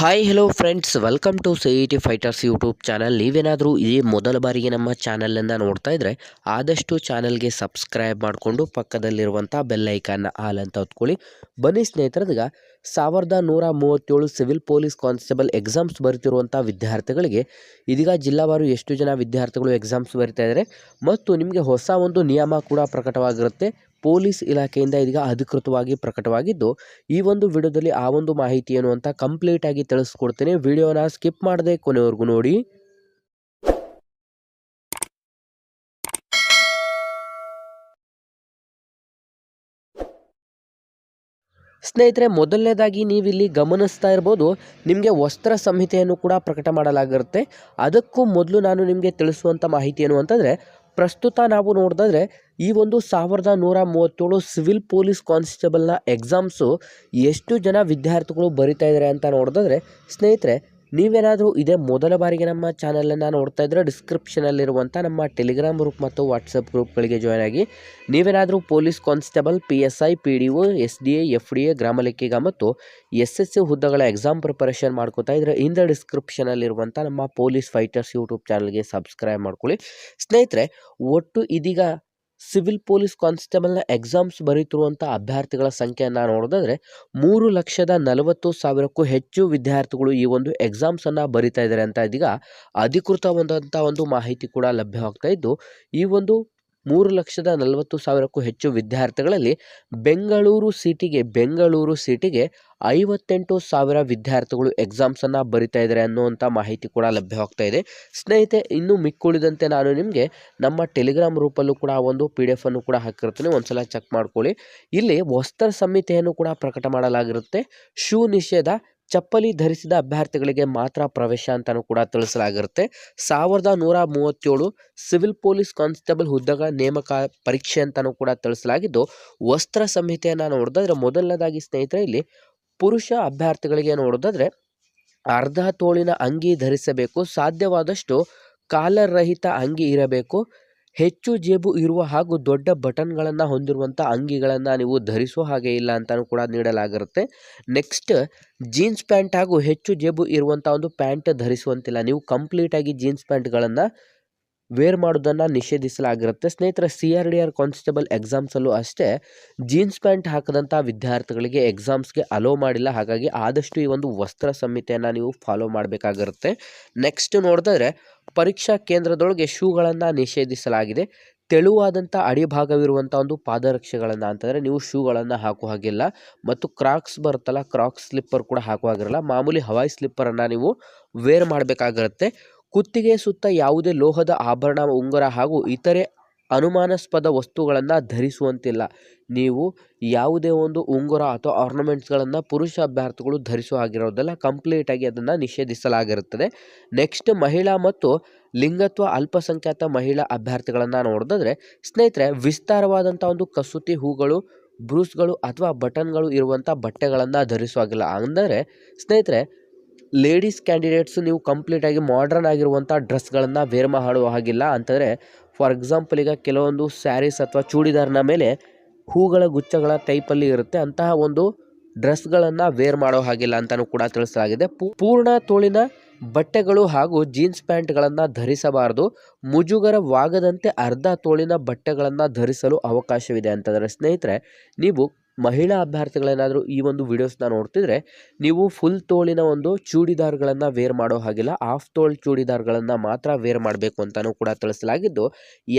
Hi hello friends welcome to C E T fighters YouTube channel ನೀವೇನಾದರೂ ಇದೇ ಮೊದಲ ಬಾರಿಗೆ ನಮ್ಮ ಚಾನಲನ್ನು ನೋಡ್ತಾ ಇದ್ದರೆ ಆದಷ್ಟು ಚಾನಲ್ಗೆ ಸಬ್ಸ್ಕ್ರೈಬ್ ಮಾಡಿಕೊಂಡು ಪಕ್ಕದಲ್ಲಿರುವಂಥ ಬೆಲ್ಲೈಕನ್ನ ಆಲ್ ಅಂತ ಹೊತ್ಕೊಳ್ಳಿ. ಬನ್ನಿ ಸ್ನೇಹಿತರದೀಗ ಸಾವಿರದ ನೂರ ಮೂವತ್ತೇಳು ಸಿವಿಲ್ ಪೊಲೀಸ್ ಕಾನ್ಸ್ಟೇಬಲ್ ಎಕ್ಸಾಮ್ಸ್ ಬರೀತಿರುವಂಥ ವಿದ್ಯಾರ್ಥಿಗಳಿಗೆ ಇದೀಗ ಜಿಲ್ಲಾವಾರು ಎಷ್ಟು ಜನ ವಿದ್ಯಾರ್ಥಿಗಳು ಎಕ್ಸಾಮ್ಸ್ ಬರ್ತಾ ಇದ್ದಾರೆ ಮತ್ತು ನಿಮಗೆ ಹೊಸ ಒಂದು ನಿಯಮ ಕೂಡ ಪ್ರಕಟವಾಗಿರುತ್ತೆ. ಪೊಲೀಸ್ ಇಲಾಖೆಯಿಂದ ಇದೀಗ ಅಧಿಕೃತವಾಗಿ ಪ್ರಕಟವಾಗಿದ್ದು, ಈ ಒಂದು ವಿಡಿಯೋದಲ್ಲಿ ಆ ಒಂದು ಮಾಹಿತಿ ಏನು ಅಂತ ಕಂಪ್ಲೀಟ್ ಆಗಿ ತಿಳಿಸ್ಕೊಡ್ತೇನೆ. ವಿಡಿಯೋನ ಸ್ಕಿಪ್ ಮಾಡದೆ ಕೊನೆವರೆಗೂ ನೋಡಿ. ಸ್ನೇಹಿತರೆ, ಮೊದಲನೇದಾಗಿ ನೀವಿಲ್ಲಿ ಗಮನಿಸ್ತಾ ಇರ್ಬೋದು, ನಿಮಗೆ ವಸ್ತ್ರ ಸಂಹಿತೆಯನ್ನು ಕೂಡ ಪ್ರಕಟ ಮಾಡಲಾಗಿರುತ್ತೆ. ಅದಕ್ಕೂ ಮೊದಲು ನಾನು ನಿಮಗೆ ತಿಳಿಸುವಂಥ ಮಾಹಿತಿ ಏನು ಅಂತಂದರೆ ಪ್ರಸ್ತುತ ನಾವು ನೋಡಿದ್ರೆ ಈ ಒಂದು ಸಾವಿರದ ನೂರ ಮೂವತ್ತೇಳು ಸಿವಿಲ್ ಪೊಲೀಸ್ ಕಾನ್ಸ್ಟೇಬಲ್ನ ಎಕ್ಸಾಮ್ಸು ಎಷ್ಟು ಜನ ವಿದ್ಯಾರ್ಥಿಗಳು ಬರಿತಾ ಇದ್ದಾರೆ ಅಂತ ನೋಡಿದ್ರೆ ಸ್ನೇಹಿತರೆ ನೀವೇನಾದರೂ ಇದೇ ಮೊದಲ ಬಾರಿಗೆ ನಮ್ಮ ಚಾನಲನ್ನು ನೋಡ್ತಾ ಇದ್ದರೆ ಡಿಸ್ಕ್ರಿಪ್ಷನಲ್ಲಿರುವಂಥ ನಮ್ಮ ಟೆಲಿಗ್ರಾಮ್ ಗ್ರೂಪ್ ಮತ್ತು ವಾಟ್ಸಪ್ ಗ್ರೂಪ್ಗಳಿಗೆ ಜಾಯ್ನ್ ಆಗಿ. ನೀವೇನಾದರೂ police constable, P S I, P D O, S D A, F D A ಗ್ರಾಮ ಲೆಕ್ಕಿಗ ಮತ್ತು ಎಸ್ ಎಸ್ ಸಿ ಹುದ್ದೆಗಳ ಎಕ್ಸಾಮ್ ಪ್ರಿಪರೇಷನ್ ಮಾಡ್ಕೋತಾ ಇದ್ದರೆ ಇಂದ ಡಿಸ್ಕ್ರಿಪ್ಷನಲ್ಲಿರುವಂಥ ನಮ್ಮ ಪೊಲೀಸ್ ಫೈಟರ್ಸ್ ಯೂಟ್ಯೂಬ್ ಚಾನಲ್ಗೆ ಸಬ್ಸ್ಕ್ರೈಬ್ ಮಾಡ್ಕೊಳ್ಳಿ. ಸ್ನೇಹಿತರೆ, ಒಟ್ಟು ಇದೀಗ ಸಿವಿಲ್ ಪೊಲೀಸ್ ಕಾನ್ಸ್ಟೇಬಲ್ನ ಎಕ್ಸಾಮ್ಸ್ ಬರೀತಿರುವಂಥ ಅಭ್ಯರ್ಥಿಗಳ ಸಂಖ್ಯೆಯನ್ನು ನೋಡೋದಾದರೆ, ಮೂರು ಲಕ್ಷದ ನಲವತ್ತು ಸಾವಿರಕ್ಕೂ ಹೆಚ್ಚು ವಿದ್ಯಾರ್ಥಿಗಳು ಈ ಒಂದು ಎಕ್ಸಾಮ್ಸನ್ನು ಬರಿತಾ ಇದ್ದಾರೆ ಅಂತ ಇದೀಗ ಅಧಿಕೃತವಾದಂಥ ಒಂದು ಮಾಹಿತಿ ಕೂಡ ಲಭ್ಯವಾಗ್ತಾ ಇದ್ದು, ಈ ಒಂದು ಮೂರು ಲಕ್ಷದ ನಲವತ್ತು ಸಾವಿರಕ್ಕೂ ಹೆಚ್ಚು ವಿದ್ಯಾರ್ಥಿಗಳಲ್ಲಿ ಬೆಂಗಳೂರು ಸಿಟಿಗೆ ಬೆಂಗಳೂರು ಸಿಟಿಗೆ ಐವತ್ತೆಂಟು ಸಾವಿರ ವಿದ್ಯಾರ್ಥಿಗಳು ಎಕ್ಸಾಮ್ಸನ್ನು ಬರಿತಾ ಇದ್ದಾರೆ ಅನ್ನುವಂಥ ಮಾಹಿತಿ ಕೂಡ ಲಭ್ಯವಾಗ್ತಾ ಇದೆ. ಸ್ನೇಹಿತೆ ಇನ್ನೂ ಮಿಕ್ಕುಳಿದಂತೆ ನಾನು ನಿಮಗೆ ನಮ್ಮ ಟೆಲಿಗ್ರಾಮ್ ರೂಪಲ್ಲೂ ಕೂಡ ಒಂದು ಪಿ ಡಿ ಎಫನ್ನು ಕೂಡ ಹಾಕಿರ್ತೀನಿ. ಒಂದ್ಸಲ ಚೆಕ್ ಮಾಡ್ಕೊಳ್ಳಿ. ಇಲ್ಲಿ ವಸ್ತ್ರ ಸಂಹಿತೆಯನ್ನು ಕೂಡ ಪ್ರಕಟ ಮಾಡಲಾಗಿರುತ್ತೆ. ಶೂ ನಿಷೇಧ ಚಪ್ಪಲಿ ಧರಿಸಿದ ಅಭ್ಯರ್ಥಿಗಳಿಗೆ ಮಾತ್ರ ಪ್ರವೇಶ ಅಂತಲೂ ಕೂಡ ತಿಳಿಸಲಾಗಿರುತ್ತೆ. ಸಾವಿರದ ನೂರ ಮೂವತ್ತೇಳು ಸಿವಿಲ್ ಪೊಲೀಸ್ ಕಾನ್ಸ್ಟೇಬಲ್ ಹುದ್ದೆಗಳ ನೇಮಕ ಪರೀಕ್ಷೆ ಅಂತಲೂ ಕೂಡ ತಿಳಿಸಲಾಗಿದ್ದು, ವಸ್ತ್ರ ಸಂಹಿತೆಯನ್ನು ನೋಡೋದಾದ್ರೆ ಮೊದಲನೇದಾಗಿ ಸ್ನೇಹಿತರೆ ಇಲ್ಲಿ ಪುರುಷ ಅಭ್ಯರ್ಥಿಗಳಿಗೆ ನೋಡೋದಾದ್ರೆ ಅರ್ಧ ತೋಳಿನ ಅಂಗಿ ಧರಿಸಬೇಕು, ಸಾಧ್ಯವಾದಷ್ಟು ಕಾಲರ್ ರಹಿತ ಅಂಗಿ ಇರಬೇಕು ಹೆಚ್ಚು ಜೇಬು ಇರುವ ಹಾಗೂ ದೊಡ್ಡ ಬಟನ್ಗಳನ್ನು ಹೊಂದಿರುವಂಥ ಅಂಗಿಗಳನ್ನು ನೀವು ಧರಿಸೋ ಹಾಗೆ ಇಲ್ಲ ಅಂತಲೂ ಕೂಡ ನೀಡಲಾಗಿರುತ್ತೆ. ನೆಕ್ಸ್ಟ್, ಜೀನ್ಸ್ ಪ್ಯಾಂಟ್ ಹಾಗೂ ಹೆಚ್ಚು ಜೇಬು ಇರುವಂಥ ಒಂದು ಪ್ಯಾಂಟ್ ಧರಿಸುವಂತಿಲ್ಲ. ನೀವು ಕಂಪ್ಲೀಟಾಗಿ ಜೀನ್ಸ್ ಪ್ಯಾಂಟ್ಗಳನ್ನು ವೇರ್ ಮಾಡೋದನ್ನು ನಿಷೇಧಿಸಲಾಗಿರುತ್ತೆ. ಸ್ನೇಹಿತರೆ, C R D R constable ಎಕ್ಸಾಮ್ಸಲ್ಲೂ ಅಷ್ಟೇ ಜೀನ್ಸ್ ಪ್ಯಾಂಟ್ ಹಾಕದಂಥ ವಿದ್ಯಾರ್ಥಿಗಳಿಗೆ ಎಕ್ಸಾಮ್ಸ್ಗೆ ಅಲೋ ಮಾಡಿಲ್ಲ. ಹಾಗಾಗಿ ಆದಷ್ಟು ಈ ಒಂದು ವಸ್ತ್ರ ಸಂಹಿತೆಯನ್ನು ನೀವು ಫಾಲೋ ಮಾಡಬೇಕಾಗಿರುತ್ತೆ. ನೆಕ್ಸ್ಟ್ ನೋಡಿದ್ರೆ ಪರೀಕ್ಷಾ ಕೇಂದ್ರದೊಳಗೆ ಶೂಗಳನ್ನು ನಿಷೇಧಿಸಲಾಗಿದೆ. ತೆಳುವಾದಂಥ ಅಡಿಭಾಗವಿರುವಂಥ ಒಂದು ಪಾದರಕ್ಷೆಗಳನ್ನು ಅಂತಂದರೆ ನೀವು ಶೂಗಳನ್ನು ಹಾಕುವ ಹಾಗಿಲ್ಲ. ಮತ್ತು ಕ್ರಾಕ್ಸ್ ಬರುತ್ತಲ್ಲ ಕ್ರಾಕ್ಸ್ ಸ್ಲಿಪ್ಪರ್ ಕೂಡ ಹಾಕುವ ಹಾಗಿರಲ್ಲ. ಮಾಮೂಲಿ ಹವಾಯಿ ಸ್ಲಿಪ್ಪರನ್ನು ನೀವು ವೇರ್ ಮಾಡಬೇಕಾಗಿರುತ್ತೆ. ಕುತ್ತಿಗೆ ಸುತ್ತ ಯಾವುದೇ ಲೋಹದ ಆಭರಣ, ಉಂಗುರ ಹಾಗೂ ಇತರೆ ಅನುಮಾನಾಸ್ಪದ ವಸ್ತುಗಳನ್ನು ಧರಿಸುವಂತಿಲ್ಲ. ನೀವು ಯಾವುದೇ ಒಂದು ಉಂಗುರ ಅಥವಾ ಆರ್ನಮೆಂಟ್ಸ್ಗಳನ್ನು ಪುರುಷ ಅಭ್ಯರ್ಥಿಗಳು ಧರಿಸುವ ಹಾಗಿರೋದಲ್ಲ ಕಂಪ್ಲೀಟಾಗಿ ಅದನ್ನು ನಿಷೇಧಿಸಲಾಗಿರುತ್ತದೆ. ನೆಕ್ಸ್ಟ್ ಮಹಿಳಾ ಮತ್ತು ಲಿಂಗತ್ವ ಅಲ್ಪಸಂಖ್ಯಾತ ಮಹಿಳಾ ಅಭ್ಯರ್ಥಿಗಳನ್ನು ನೋಡಿದ್ರೆ ಸ್ನೇಹಿತರೆ ವಿಸ್ತಾರವಾದಂಥ ಒಂದು ಕಸೂತಿ ಹೂಗಳು, ಬ್ರೂಸ್ಗಳು ಅಥವಾ ಬಟನ್ಗಳು ಇರುವಂಥ ಬಟ್ಟೆಗಳನ್ನು ಧರಿಸುವಾಗಿಲ್ಲ ಅಂದರೆ, ಸ್ನೇಹಿತರೆ, ಲೇಡೀಸ್ ಕ್ಯಾಂಡಿಡೇಟ್ಸು ನೀವು ಕಂಪ್ಲೀಟಾಗಿ ಮಾಡ್ರನ್ ಆಗಿರುವಂಥ ಡ್ರೆಸ್ಗಳನ್ನು ವೇರ್ ಮಾಡುವ ಹಾಗಿಲ್ಲ. ಅಂತಂದರೆ ಫಾರ್ ಎಕ್ಸಾಂಪಲ್ ಈಗ ಕೆಲವೊಂದು ಸ್ಯಾರೀಸ್ ಅಥವಾ ಚೂಡಿದಾರ್ನ ಮೇಲೆ ಹೂಗಳ ಗುಚ್ಛಗಳ ಟೈಪಲ್ಲಿ ಇರುತ್ತೆ. ಅಂತಹ ಒಂದು ಡ್ರೆಸ್ಗಳನ್ನು ವೇರ್ ಮಾಡೋ ಹಾಗಿಲ್ಲ ಅಂತಲೂ ಕೂಡ ತಿಳಿಸಲಾಗಿದೆ. ಪೂರ್ಣ ತೋಳಿನ ಬಟ್ಟೆಗಳು ಹಾಗೂ ಜೀನ್ಸ್ ಪ್ಯಾಂಟ್ಗಳನ್ನು ಧರಿಸಬಾರದು. ಮುಜುಗರವಾಗದಂತೆ ಅರ್ಧ ತೋಳಿನ ಬಟ್ಟೆಗಳನ್ನು ಧರಿಸಲು ಅವಕಾಶವಿದೆ ಅಂತಂದರೆ ಸ್ನೇಹಿತರೆ, ನೀವು ಮಹಿಳಾ ಅಭ್ಯರ್ಥಿಗಳೇನಾದರೂ ಈ ಒಂದು ವಿಡಿಯೋಸ್ನ ನೋಡ್ತಿದ್ರೆ, ನೀವು ಫುಲ್ ತೋಳಿನ ಒಂದು ಚೂಡಿದಾರ್ಗಳನ್ನು ವೇರ್ ಮಾಡೋ ಹಾಗಿಲ್ಲ. ಹಾಫ್ ತೋಳ್ ಚೂಡಿದಾರ್ಗಳನ್ನು ಮಾತ್ರ ವೇರ್ ಮಾಡಬೇಕು ಅಂತಲೂ ಕೂಡ ತಿಳಿಸಲಾಗಿದ್ದು,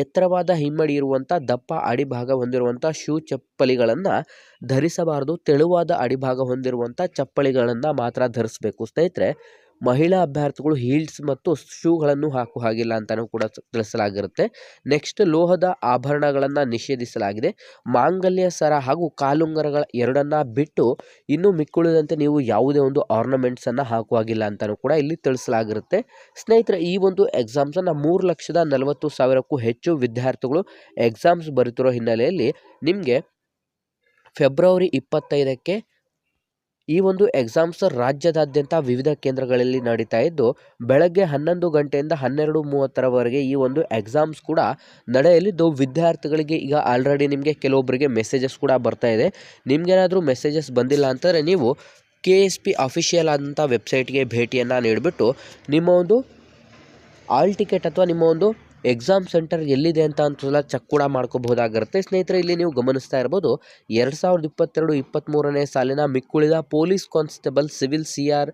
ಎತ್ತರವಾದ ಹಿಮ್ಮಡಿ ಇರುವಂಥ ದಪ್ಪ ಅಡಿಭಾಗ ಹೊಂದಿರುವಂಥ ಶೂ ಚಪ್ಪಲಿಗಳನ್ನು ಧರಿಸಬಾರದು. ತೆಳುವಾದ ಅಡಿಭಾಗ ಹೊಂದಿರುವಂಥ ಚಪ್ಪಲಿಗಳನ್ನು ಮಾತ್ರ ಧರಿಸಬೇಕು. ಸ್ನೇಹಿತರೆ ಮಹಿಳಾ ಅಭ್ಯರ್ಥಿಗಳು ಹೀಲ್ಸ್ ಮತ್ತು ಶೂಗಳನ್ನು ಹಾಕುವ ಹಾಗಿಲ್ಲ ಅಂತಲೂ ಕೂಡ ತಿಳಿಸಲಾಗಿರುತ್ತೆ. ನೆಕ್ಸ್ಟ್ ಲೋಹದ ಆಭರಣಗಳನ್ನು ನಿಷೇಧಿಸಲಾಗಿದೆ. ಮಾಂಗಲ್ಯ ಸರ ಹಾಗೂ ಕಾಲುಂಗರಗಳ ಎರಡನ್ನ ಬಿಟ್ಟು ಇನ್ನು ಮಿಕ್ಕುಳಿದಂತೆ ನೀವು ಯಾವುದೇ ಒಂದು ಆರ್ನಮೆಂಟ್ಸನ್ನು ಹಾಕುವಾಗಿಲ್ಲ ಅಂತಲೂ ಕೂಡ ಇಲ್ಲಿ ತಿಳಿಸಲಾಗಿರುತ್ತೆ. ಸ್ನೇಹಿತರೆ, ಈ ಒಂದು ಎಕ್ಸಾಮ್ಸನ್ನು ಮೂರು ಲಕ್ಷದ ನಲವತ್ತು ಸಾವಿರಕ್ಕೂ ಹೆಚ್ಚು ವಿದ್ಯಾರ್ಥಿಗಳು ಎಕ್ಸಾಮ್ಸ್ ಬರೀತಿರೋ ಹಿನ್ನೆಲೆಯಲ್ಲಿ ನಿಮಗೆ ಫೆಬ್ರವರಿ ಇಪ್ಪತ್ತೈದಕ್ಕೆ ಈ ಒಂದು ಎಕ್ಸಾಮ್ಸ್ ರಾಜ್ಯದಾದ್ಯಂತ ವಿವಿಧ ಕೇಂದ್ರಗಳಲ್ಲಿ ನಡೀತಾ ಇದ್ದು, ಬೆಳಗ್ಗೆ ಹನ್ನೊಂದು ಗಂಟೆಯಿಂದ ಹನ್ನೆರಡು ಮೂವತ್ತರವರೆಗೆ ಈ ಒಂದು ಎಕ್ಸಾಮ್ಸ್ ಕೂಡ ನಡೆಯಲಿದ್ದು, ವಿದ್ಯಾರ್ಥಿಗಳಿಗೆ ಈಗ ಆಲ್ರೆಡಿ ನಿಮಗೆ ಕೆಲವೊಬ್ಬರಿಗೆ ಮೆಸೇಜಸ್ ಕೂಡ ಬರ್ತಾ ಇದೆ. ನಿಮಗೇನಾದರೂ ಮೆಸೇಜಸ್ ಬಂದಿಲ್ಲ ಅಂತಂದರೆ ನೀವು ಕೆ ಎಸ್ ಪಿ ಅಫಿಷಿಯಲ್ ಆದಂಥ ವೆಬ್ಸೈಟ್ಗೆ ಭೇಟಿಯನ್ನು ನೀಡಿಬಿಟ್ಟು, ನಿಮ್ಮ ಒಂದು ಆಲ್ ಟಿಕೆಟ್ ಅಥವಾ ನಿಮ್ಮ ಒಂದು ಎಕ್ಸಾಮ್ ಸೆಂಟರ್ ಎಲ್ಲಿದೆ ಅಂತ ಅಂತ ಚೆಕ್ ಕೂಡ ಮಾಡ್ಕೋಬಹುದಾಗಿರುತ್ತೆ. ಸ್ನೇಹಿತರೆ, ಇಲ್ಲಿ ನೀವು ಗಮನಿಸ್ತಾ ಇರ್ಬೋದು, ಎರಡು ಸಾವಿರದ ಇಪ್ಪತ್ತೆರಡು ಇಪ್ಪತ್ತ್ಮೂರನೇ ಸಾಲಿನ ಮಿಕ್ಕುಳಿದ police constable, civil C R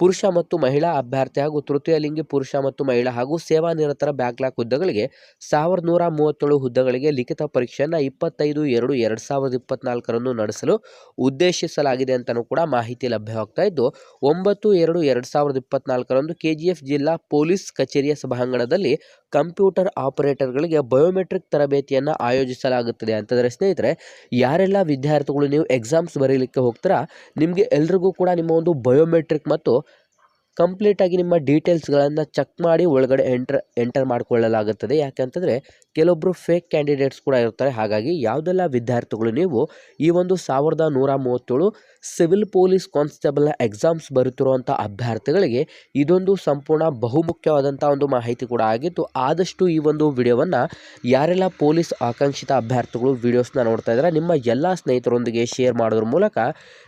ಪುರುಷ ಮತ್ತು ಮಹಿಳಾ ಅಭ್ಯರ್ಥಿ ಹಾಗೂ ತೃತೀಯ ಲಿಂಗಿ ಪುರುಷ ಮತ್ತು ಮಹಿಳಾ ಹಾಗೂ ಸೇವಾ ನಿರತರ ಬ್ಯಾಕ್ಲಾಗ್ ಹುದ್ದೆಗಳಿಗೆ ಸಾವಿರದ ನೂರ ಮೂವತ್ತೇಳು ಹುದ್ದೆಗಳಿಗೆ ಲಿಖಿತ ಪರೀಕ್ಷೆಯನ್ನು ಇಪ್ಪತ್ತೈದು ಎರಡು ಎರಡು ಸಾವಿರದ ಇಪ್ಪತ್ನಾಲ್ಕರಂದು ನಡೆಸಲು ಉದ್ದೇಶಿಸಲಾಗಿದೆ ಅಂತಲೂ ಕೂಡ ಮಾಹಿತಿ ಲಭ್ಯವಾಗ್ತಾ ಇದ್ದು, ಒಂಬತ್ತು ಎರಡು ಎರಡು ಸಾವಿರದ ಇಪ್ಪತ್ನಾಲ್ಕರಂದು ಕೆ ಜಿ ಎಫ್ ಜಿಲ್ಲಾ ಪೊಲೀಸ್ ಕಚೇರಿಯ ಸಭಾಂಗಣದಲ್ಲಿ ಕಂಪ್ಯೂಟರ್ ಆಪರೇಟರ್ಗಳಿಗೆ ಬಯೋಮೆಟ್ರಿಕ್ ತರಬೇತಿಯನ್ನು ಆಯೋಜಿಸಲಾಗುತ್ತದೆ. ಅಂತಂದರೆ ಸ್ನೇಹಿತರೆ, ಯಾರೆಲ್ಲ ವಿದ್ಯಾರ್ಥಿಗಳು ನೀವು ಎಕ್ಸಾಮ್ಸ್ ಬರೀಲಿಕ್ಕೆ ಹೋಗ್ತೀರಾ, ನಿಮಗೆ ಎಲ್ರಿಗೂ ಕೂಡ ನಿಮ್ಮ ಒಂದು ಬಯೋಮೆಟ್ರಿಕ್ ಮತ್ತು ಕಂಪ್ಲೀಟಾಗಿ ನಿಮ್ಮ ಡೀಟೇಲ್ಸ್ಗಳನ್ನು ಚೆಕ್ ಮಾಡಿ ಒಳಗಡೆ ಎಂಟ್ರ್ ಎಂಟರ್ ಮಾಡಿಕೊಳ್ಳಲಾಗುತ್ತದೆ. ಯಾಕಂತಂದರೆ ಕೆಲವೊಬ್ಬರು ಫೇಕ್ ಕ್ಯಾಂಡಿಡೇಟ್ಸ್ ಕೂಡ ಇರ್ತಾರೆ. ಹಾಗಾಗಿ ಯಾವುದೆಲ್ಲ ವಿದ್ಯಾರ್ಥಿಗಳು ನೀವು ಈ ಒಂದು ಸಾವಿರದ ನೂರ ಮೂವತ್ತೇಳು ಸಿವಿಲ್ ಪೊಲೀಸ್ ಕಾನ್ಸ್ಟೇಬಲ್ ಎಕ್ಸಾಮ್ಸ್ ಬರುತ್ತಿರುವಂಥ ಅಭ್ಯರ್ಥಿಗಳಿಗೆ ಇದೊಂದು ಸಂಪೂರ್ಣ ಬಹುಮುಖ್ಯವಾದಂಥ ಒಂದು ಮಾಹಿತಿ ಕೂಡ ಆಗಿತ್ತು. ಆದಷ್ಟು ಈ ಒಂದು ವಿಡಿಯೋವನ್ನು ಯಾರೆಲ್ಲ ಪೊಲೀಸ್ ಆಕಾಂಕ್ಷಿತ ಅಭ್ಯರ್ಥಿಗಳು ವಿಡಿಯೋಸ್ನ ನೋಡ್ತಾ ಇದ್ದಾರೆ ನಿಮ್ಮ ಎಲ್ಲ ಸ್ನೇಹಿತರೊಂದಿಗೆ ಶೇರ್ ಮಾಡೋದ್ರ ಮೂಲಕ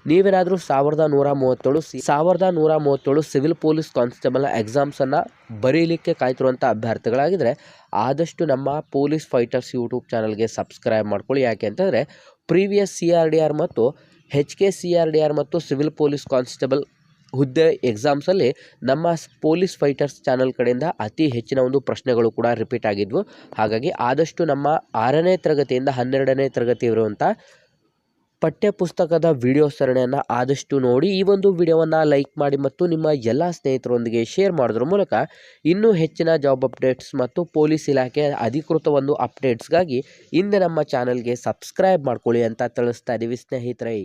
ನೀವೇನಾದರೂ ಸಾವಿರದ ನೂರ ಮೂವತ್ತೇಳು ಸಾವಿರದ ನೂರ ಮೂವತ್ತೇಳು ಸಿವಿಲ್ ಪೊಲೀಸ್ ಕಾನ್ಸ್ಟೇಬಲ್ ಎಕ್ಸಾಮ್ಸನ್ನು ಬರೀಲಿಕ್ಕೆ ಕಾಯ್ತಿರುವಂಥ ಅಭ್ಯರ್ಥಿಗಳಾಗಿದ್ದರೆ ಆದಷ್ಟು ನಮ್ಮ ಪೊಲೀಸ್ ಫೈಟರ್ಸ್ ಯೂಟ್ಯೂಬ್ ಚಾನಲ್ಗೆ ಸಬ್ಸ್ಕ್ರೈಬ್ ಮಾಡ್ಕೊಳ್ಳಿ. ಯಾಕೆ ಅಂತಂದರೆ, previous C R D R ಮತ್ತು H K C R D R ಮತ್ತು ಸಿವಿಲ್ ಪೊಲೀಸ್ ಕಾನ್ಸ್ಟೇಬಲ್ ಹುದ್ದೆ ಎಕ್ಸಾಮ್ಸಲ್ಲಿ ನಮ್ಮ ಪೊಲೀಸ್ ಫೈಟರ್ಸ್ ಚಾನಲ್ ಕಡೆಯಿಂದ ಅತಿ ಹೆಚ್ಚಿನ ಒಂದು ಪ್ರಶ್ನೆಗಳು ಕೂಡ ರಿಪೀಟ್ ಆಗಿದ್ವು. ಹಾಗಾಗಿ ಆದಷ್ಟು ನಮ್ಮ ಆರನೇ ತರಗತಿಯಿಂದ ಹನ್ನೆರಡನೇ ತರಗತಿ ಇರುವಂಥ ಪಠ್ಯ ಪುಸ್ತಕದ ವಿಡಿಯೋ ಸರಣಿಯನ್ನು ಆದಷ್ಟು ನೋಡಿ ಈ ಒಂದು ವಿಡಿಯೋವನ್ನು ಲೈಕ್ ಮಾಡಿ ಮತ್ತು ನಿಮ್ಮ ಎಲ್ಲ ಸ್ನೇಹಿತರೊಂದಿಗೆ ಶೇರ್ ಮಾಡೋದ್ರ ಮೂಲಕ ಇನ್ನೂ ಹೆಚ್ಚಿನ ಜಾಬ್ ಅಪ್ಡೇಟ್ಸ್ ಮತ್ತು ಪೊಲೀಸ್ ಇಲಾಖೆ ಅಧಿಕೃತ ಒಂದು ಅಪ್ಡೇಟ್ಸ್ಗಾಗಿ ಹಿಂದೆ ನಮ್ಮ ಚಾನಲ್ಗೆ ಸಬ್ಸ್ಕ್ರೈಬ್ ಮಾಡ್ಕೊಳ್ಳಿ ಅಂತ ತಿಳಿಸ್ತಾ ಇದ್ದೀವಿ ಸ್ನೇಹಿತರೆ.